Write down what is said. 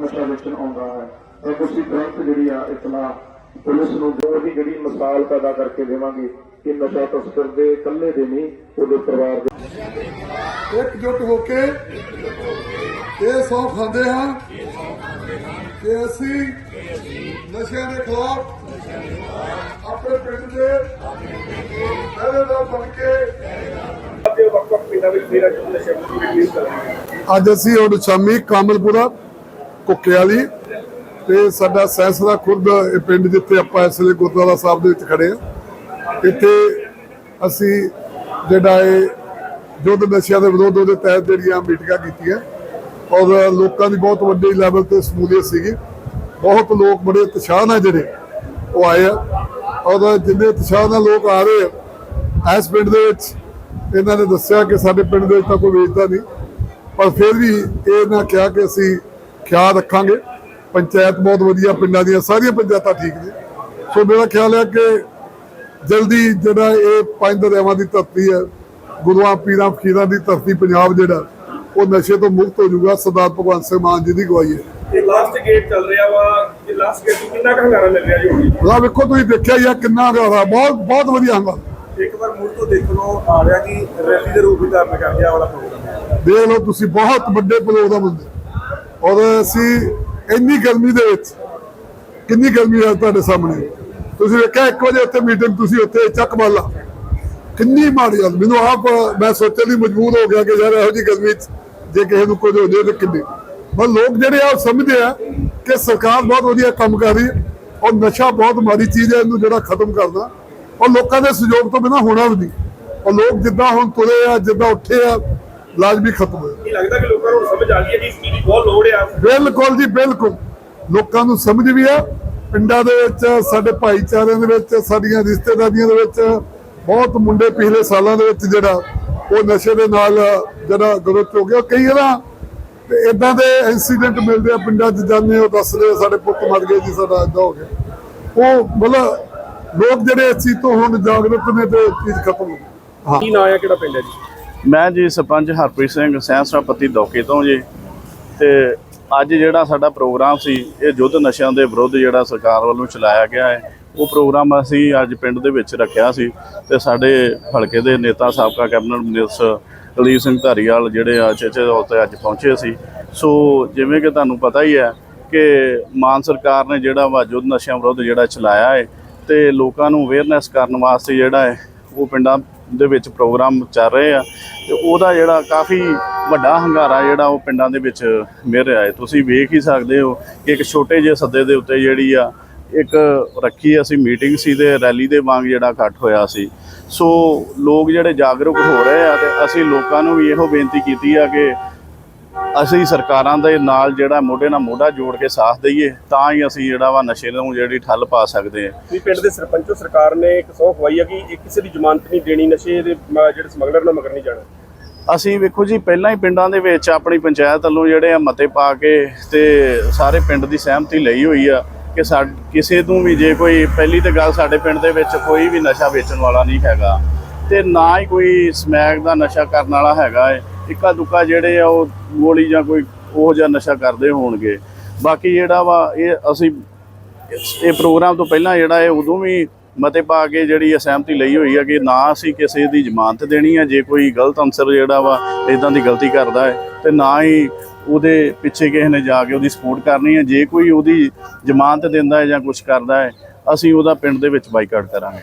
ਨਸ਼ਾ ਵੇਚਣ ਆਉਂਦਾ ਹੈ। ਤਾਂ ਤੁਸੀਂ ਤੁਰੰਤ ਜਿਹੜੀ ਆ ਇਤਲਾ ਪੁਲਿਸ ਨੂੰ ਦਿਓ। ਦੀ ਜਿਹੜੀ ਮਿਸਾਲ ਪੈਦਾ ਕਰਕੇ ਦੇਵਾਂਗੇ ਕਿ ਨਸ਼ਾ ਤਸਕਰ ਦੇ ਇਕੱਲੇ ਦੇ ਨਹੀਂ ਉਹਦੇ ਪਰਿਵਾਰ ਦੇ ਇਕਜੁੱਟ ਹੋ ਕੇ ਇਹ ਸੌ ਖਾਂਦੇ ਹਾਂ ਕਿ ਅਸੀਂ ਨਸ਼ਿਆਂ ਦੇ ਖਿਲਾਫ ਆਪਣੇ ਪਿੰਡ ਦੇ ਪਹਿਰੇਦਾਰ ਬਣ ਕੇ ਅੱਜ ਅਸੀਂ ਹੁਣ ਸ਼ਾਮੀ ਕਾਮਲਪੁਰਾ ਕੁੱਕੇ ਵਾਲੀ ਤੇ ਸਾਡਾ ਸੈਂਸਰਾ ਖੁਰਦ ਇਹ ਪਿੰਡ ਜਿੱਥੇ ਆਪਾਂ ਇਸ ਵੇਲੇ ਗੁਰਦੁਆਰਾ ਸਾਹਿਬ ਦੇ ਵਿੱਚ ਖੜੇ ਆ ਇੱਥੇ ਅਸੀਂ ਜਿਹੜਾ ਇਹ ਯੁੱਧ ਨਸ਼ਿਆਂ ਦੇ ਵਿਰੋਧ ਉਹਦੇ ਤਹਿਤ ਜਿਹੜੀਆਂ ਮੀਟਿੰਗਾਂ ਕੀਤੀਆਂ, ਔਰ ਲੋਕਾਂ ਦੀ ਬਹੁਤ ਵੱਡੀ ਲੈਵਲ ਤੇ ਸਮੂਲੀਅਤ ਸੀਗੀ। ਬਹੁਤ ਲੋਕ ਬੜੇ ਉਤਸ਼ਾਹ ਨਾਲ ਜਿਹੜੇ ਉਹ ਆਏ ਆ, ਔਰ ਜਿੰਨੇ ਉਤਸ਼ਾਹ ਨਾਲ ਲੋਕ ਆ ਰਹੇ ਆ, ਇਸ ਪਿੰਡ ਦੇ ਵਿੱਚ ਇਹਨਾਂ ਨੇ ਦੱਸਿਆ ਕਿ ਸਾਡੇ ਪਿੰਡ ਦੇ ਵਿੱਚ ਤਾਂ ਕੋਈ ਵੇਚਦਾ ਨਹੀਂ। ਪਰ ਫਿਰ ਵੀ ਇਹ ਨਾ ਕਿਹਾ ਕਿ ਅਸੀਂ ਖਿਆਲ ਰੱਖਾਂਗੇ। ਪੰਚਾਇਤ ਬਹੁਤ ਵਧੀਆ ਪਿੰਡਾਂ ਦੀਆਂ ਸਾਰੀਆਂ ਪੰਚਾਇਤਾਂ ਠੀਕ ਨੇ। ਸੋ ਮੇਰਾ ਖਿਆਲ ਹੈ ਕਿ ਜਲਦੀ ਜਿਹੜਾ ਇਹ ਪੰਜ ਦਰਿਆਵਾਂ ਦੀ ਧਰਤੀ ਹੈ ਗੁਰੂਆਂ ਪੀਰਾਂ ਫਕੀਰਾਂ ਦੀ ਧਰਤੀ ਪੰਜਾਬ ਜਿਹੜਾ ਉਹ ਨਸ਼ੇ ਤੋਂ ਮੁਕਤ ਹੋ ਜਾਊਗਾ। ਸਰਦਾਰ ਭਗਵੰਤ ਸਿੰਘ ਮਾਨ ਜੀ ਦੀ ਗਵਾਹੀ ਹੈ। ਇਹ ਲਾਸਟ ਗੇਟ ਚੱਲ ਰਿਹਾ ਵਾ। ਇਹ ਲਾਸਟ ਗੇਟ ਨੂੰ ਕਿੰਨਾ ਕੁ ਹੰਗਾਰਾ ਮਿਲ ਰਿਹਾ ਜੀ ਹੁਣ? ਆ ਵੇਖੋ ਤੁਸੀਂ ਦੇਖਿਆ ਹੀ ਆ ਕਿੰਨਾ ਰਹਾ ਬਹੁਤ ਬਹੁਤ ਵਧੀਆ ਹੰਗਾ ਇੱਕ ਵਾਰ ਤੋਂ ਦੇਖਣ ਨੂੰ ਆ ਰਿਹਾ ਕਿ ਰੈਲੀ ਦੇ ਰੂਪ ਵਿੱਚ ਧਾਰਨ ਕਰ ਗਿਆ ਵਾਲਾ ਪ੍ਰੋਗਰਾਮ ਦੇਖ ਲਓ ਤੁਸੀਂ ਬਹੁਤ ਵੱਡੇ ਪ੍ਰੋਗਰਾਮ ਹੁੰਦੇ ਔਰ ਅਸੀਂ ਇੰਨੀ ਗਰਮੀ ਦੇ ਵਿੱਚ, ਕਿੰਨੀ ਗਰਮੀ ਹੈ ਤੁਹਾਡੇ ਸਾਹਮਣੇ? ਤੁਸੀਂ ਵੇਖਿਆ 1 ਵਜੇ ਉੱਥੇ ਮੀਟਿੰਗ ਤੁਸੀਂ ਉੱਥੇ ਚੱਕ ਮਾਲਾ ਕਿੰਨੀ ਮਾੜੀ ਗੱਲ ਮੈਨੂੰ ਆਪ, ਮੈਂ ਸੋਚਣ ਲਈ ਮਜਬੂਰ ਹੋ ਗਿਆ ਕਿ ਯਾਰ ਇਹੋ ਜੀ ਗਰਮੀ 'ਚ ਜੇ ਕਿਸੇ ਨੂੰ ਕੁਝ ਹੋ ਜਾਵੇ ਤਾਂ ਕਿੰਨੀ। ਪਰ ਲੋਕ ਜਿਹੜੇ ਆ, ਉਹ ਸਮਝਦੇ ਆ ਕਿ ਸਰਕਾਰ ਬਹੁਤ ਵਧੀਆ ਕੰਮ ਕਰ ਰਹੀ ਹੈ ਔਰ ਨਸ਼ਾ ਬਹੁਤ ਮਾੜੀ ਚੀਜ਼ ਹੈ, ਇਹਨੂੰ ਜਿਹੜਾ ਖਤਮ ਕਰਨਾ। ਔਰ ਲੋਕਾਂ ਦੇ ਸਹਿਯੋਗ ਤੋਂ ਬਿਨਾਂ ਹੋਣਾ ਵੀ ਨਹੀਂ। ਔਰ ਲੋਕ ਜਿੱਦਾਂ ਹੁਣ ਤੁਰੇ ਆ, ਜਿੱਦਾਂ ਉੱਠੇ ਆ ਲਾਜ਼ਮੀ ਖਤਮ ਹੋਇਆ ਲੱਗਦਾ ਕਿ ਲੋਕਾਂ ਨੂੰ ਸਮਝ ਆ ਗਈ ਹੈ ਕਿ ਇਸ ਚੀਜ਼ ਦੀ ਬਹੁਤ ਲੋੜ ਆ? ਬਿਲਕੁਲ ਜੀ ਬਿਲਕੁਲ। ਲੋਕਾਂ ਨੂੰ ਸਮਝ ਵੀ ਆ। ਪਿੰਡਾਂ ਦੇ ਵਿੱਚ ਸਾਡੇ ਭਾਈਚਾਰਿਆਂ ਦੇ ਵਿੱਚ ਸਾਡੀਆਂ ਰਿਸ਼ਤੇਦਾਰੀਆਂ ਦੇ ਵਿੱਚ ਬਹੁਤ ਮੁੰਡੇ ਪਿਛਲੇ ਸਾਲਾਂ ਦੇ ਵਿੱਚ ਜਿਹੜਾ ਉਹ ਨਸ਼ੇ ਦੇ ਨਾਲ ਜਿਹੜਾ ਗਰੋਚ ਹੋ ਗਿਆ ਕਈ ਵਾਰ ਤੇ ਇਦਾਂ ਦੇ ਇਨਸੀਡੈਂਟ ਮਿਲਦੇ ਆ ਪਿੰਡਾਂ 'ਚ ਜਾਂਦੇ ਉਹ ਦੱਸਦੇ ਸਾਡੇ ਪੁੱਤ ਮਰ ਗਏ ਜੀ ਸਾਡਾ ਏਦਾਂ ਹੋ ਗਿਆ। ਉਹ ਮਤਲਬ ਲੋਕ ਜਿਹੜੇ ਇਸ ਚੀਜ਼ ਤੋਂ ਹੁਣ ਜਾਗਰੂਕ ਨੇ ਤੇ ਚੀਜ਼ ਖਤਮ ਹੋ ਗਈ। ਹਾਂ। ਕੀ ਨਾਂ ਆ ਕਿਹੜਾ ਪਿੰਡ ਹੈ ਜੀ? ਮੈਂ ਜੀ ਸਰਪੰਚ ਹਰਪ੍ਰੀਤ ਸਿੰਘ ਸਹਿਸਰਾਪਤੀ ਦੌਕੇ ਤੋਂ ਜੀ ਤੇ ਅੱਜ ਜਿਹੜਾ ਸਾਡਾ ਪ੍ਰੋਗਰਾਮ ਸੀ, ਇਹ ਯੁੱਧ ਨਸ਼ਿਆਂ ਦੇ ਵਿਰੁੱਧ ਜਿਹੜਾ ਸਰਕਾਰ ਵੱਲੋਂ ਚਲਾਇਆ ਗਿਆ ਹੈ, ਉਹ ਪ੍ਰੋਗਰਾਮ ਅਸੀਂ ਅੱਜ ਪਿੰਡ ਦੇ ਵਿੱਚ ਰੱਖਿਆ ਸੀ ਤੇ ਸਾਡੇ ਹਲਕੇ ਦੇ ਨੇਤਾ ਸਾਬਕਾ ਕੈਬਨਿਟ ਮਿਨਿਸਟਰ ਕੁਲਦੀਪ ਸਿੰਘ ਧਾਰੀਵਾਲ ਜਿਹੜੇ ਆ ਚੇਚੇ ਤੌਰ ਤੇ ਅੱਜ ਪਹੁੰਚੇ ਸੀ। ਸੋ ਜਿਵੇਂ ਕਿ ਤੁਹਾਨੂੰ ਪਤਾ ਹੀ ਹੈ ਕਿ ਮਾਨ ਸਰਕਾਰ ਨੇ ਜਿਹੜਾ ਵਾ ਯੁੱਧ ਨਸ਼ਿਆਂ ਵਿਰੁੱਧ ਜਿਹੜਾ ਚਲਾਇਆ ਹੈ ਤੇ ਲੋਕਾਂ ਨੂੰ ਅਵੇਅਰਨੈਸ ਕਰਨ ਵਾਸਤੇ ਜਿਹੜਾ ਹੈ, ਉਹ ਪਿੰਡਾਂ ਦੇ ਵਿੱਚ ਪ੍ਰੋਗਰਾਮ ਚੱਲ ਰਹੇ ਆ ਤੇ ਉਹਦਾ ਜਿਹੜਾ ਕਾਫੀ ਵੱਡਾ ਹੰਗਾਰਾ ਜਿਹੜਾ ਉਹ ਪਿੰਡਾਂ ਦੇ ਵਿੱਚ ਮਿਲ ਰਿਹਾ ਹੈ। ਤੁਸੀਂ ਵੇਖ ਹੀ ਸਕਦੇ ਹੋ ਕਿ ਇੱਕ ਛੋਟੇ ਜਿਹੇ ਸੱਦੇ ਦੇ ਉੱਤੇ ਜਿਹੜੀ ਆ, ਇੱਕ ਰੱਖੀ ਅਸੀਂ ਮੀਟਿੰਗ ਸੀ ਤੇ ਰੈਲੀ ਦੇ ਵਾਂਗ ਜਿਹੜਾ ਇਕੱਠ ਹੋਇਆ ਸੀ। ਸੋ ਲੋਕ ਜਿਹੜੇ ਜਾਗਰੂਕ ਹੋ ਰਹੇ ਆ ਤੇ ਅਸੀਂ ਲੋਕਾਂ ਨੂੰ ਵੀ ਇਹੋ ਬੇਨਤੀ ਕੀਤੀ ਆ ਕਿ ਅਸੀਂ ਸਰਕਾਰਾਂ ਦੇ ਨਾਲ ਜਿਹੜਾ ਮੋਢੇ ਨਾਲ ਮੋਢਾ ਜੋੜ ਕੇ ਸਾਥ ਦਈਏ ਤਾਂ ਹੀ ਅਸੀਂ ਜਿਹੜਾ ਵਾ ਨਸ਼ੇ ਨੂੰ ਜਿਹੜੀ ਠੱਲ ਪਾ ਸਕਦੇ ਹਾਂ। ਵੀ ਪਿੰਡ ਦੇ ਸਰਪੰਚੋ ਸਰਕਾਰ ਨੇ ਇੱਕ ਸਹੁੰ ਖਵਾਈ ਆ ਕਿ ਇਹ ਕਿਸੇ ਦੀ ਜ਼ਮਾਨਤ ਨਹੀਂ ਦੇਣੀ ਨਸ਼ੇ ਦੇ ਜਿਹੜੇ ਸਮਗਲਰ ਨਾਲ ਮਗਰ ਨਹੀਂ ਜਾਣਾ। ਅਸੀਂ ਵੇਖੋ ਜੀ ਪਹਿਲਾਂ ਹੀ ਪਿੰਡਾਂ ਦੇ ਵਿੱਚ ਆਪਣੀ ਪੰਚਾਇਤ ਵੱਲੋਂ ਜਿਹੜੇ ਆ ਮਤੇ ਪਾ ਕੇ ਤੇ ਸਾਰੇ ਪਿੰਡ ਦੀ ਸਹਿਮਤੀ ਲਈ ਹੋਈ ਆ ਕਿ ਸਾ ਕਿਸੇ ਨੂੰ ਵੀ ਜੇ ਕੋਈ ਪਹਿਲੀ ਤੇ ਗੱਲ ਸਾਡੇ ਪਿੰਡ ਦੇ ਵਿੱਚ ਕੋਈ ਵੀ ਨਸ਼ਾ ਵੇਚਣ ਵਾਲਾ ਨਹੀਂ ਹੈਗਾ ਤੇ ਨਾ ਹੀ ਕੋਈ ਸਮੈਕ ਦਾ ਨਸ਼ਾ ਕਰਨ ਵਾਲਾ ਹੈਗਾ ਏ। ਇੱਕਾ ਦੁੱਕਾ ਜਿਹੜੇ ਆ ਉਹ ਗੋਲੀ ਜਾਂ ਕੋਈ ਉਹ ਜਿਹਾ ਨਸ਼ਾ ਕਰਦੇ ਹੋਣਗੇ। ਬਾਕੀ ਜਿਹੜਾ ਵਾ, ਇਹ ਅਸੀਂ ਇਹ ਪ੍ਰੋਗਰਾਮ ਤੋਂ ਪਹਿਲਾਂ ਜਿਹੜਾ ਹੈ ਉਦੋਂ ਵੀ ਮਤੇ ਪਾ ਕੇ ਜਿਹੜੀ ਅਸਹਿਮਤੀ ਲਈ ਹੋਈ ਹੈ ਕਿ ਨਾ ਅਸੀਂ ਕਿਸੇ ਦੀ ਜ਼ਮਾਨਤ ਦੇਣੀ ਹੈ ਜੇ ਕੋਈ ਗਲਤ ਅਨਸਰ ਜਿਹੜਾ ਵਾ ਇਦਾਂ ਦੀ ਗਲਤੀ ਕਰਦਾ ਹੈ, ਤੇ ਨਾ ਹੀ ਉਹਦੇ ਪਿੱਛੇ ਕਿਸੇ ਨੇ ਜਾ ਕੇ ਉਹਦੀ ਸਪੋਰਟ ਕਰਨੀ ਹੈ ਜੇ ਕੋਈ ਉਹਦੀ ਜ਼ਮਾਨਤ ਦਿੰਦਾ ਹੈ ਜਾਂ ਕੁਝ ਕਰਦਾ ਹੈ, ਅਸੀਂ ਉਹਦਾ ਪਿੰਡ ਦੇ ਵਿੱਚ ਬਾਈਕਾਟ ਕਰਾਂਗੇ।